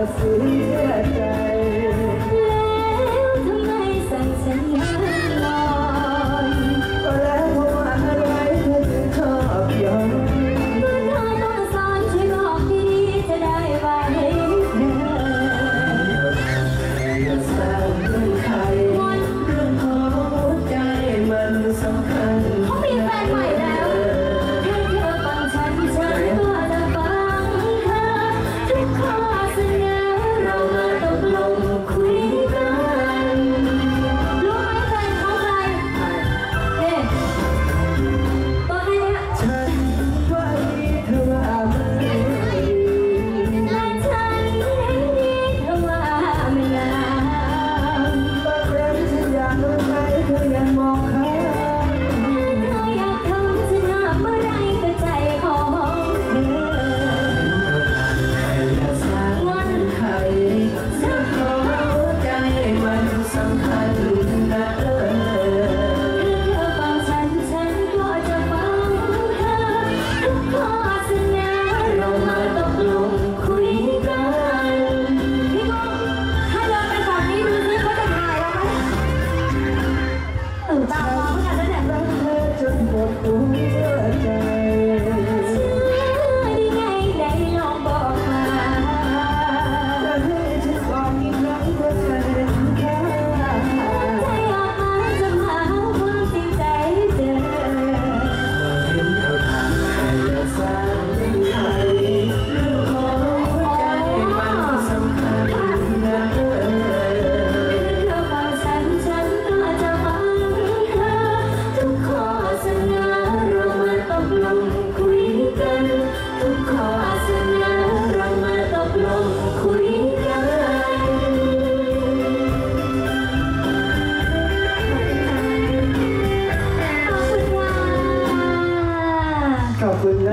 I see you next time.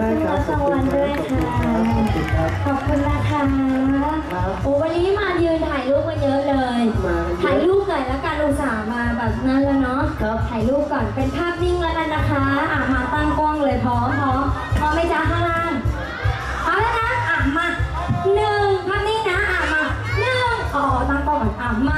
รับรางวัลด้วยค่ะขอบคุณนะคะโอ้วันนี้มายืนถ่ายรูปมาเยอะเลย ถ่ายรูปหน่อยแล้วการอุตส่าห์มาแบบนั้นแล้วเนาะถ่ายรูปก่อนเป็นภาพนิ่งแล้วกันนะคะอะมาตั้งกล้องเลยพร้อมพร้อมพร้อมไม่จ้าข้างล่างพร้อมแล้วนะอะมาหนึ่งภาพนิ่งนะอะมาหนึ่งอ๋อตั้งกล้องก่อนอะมา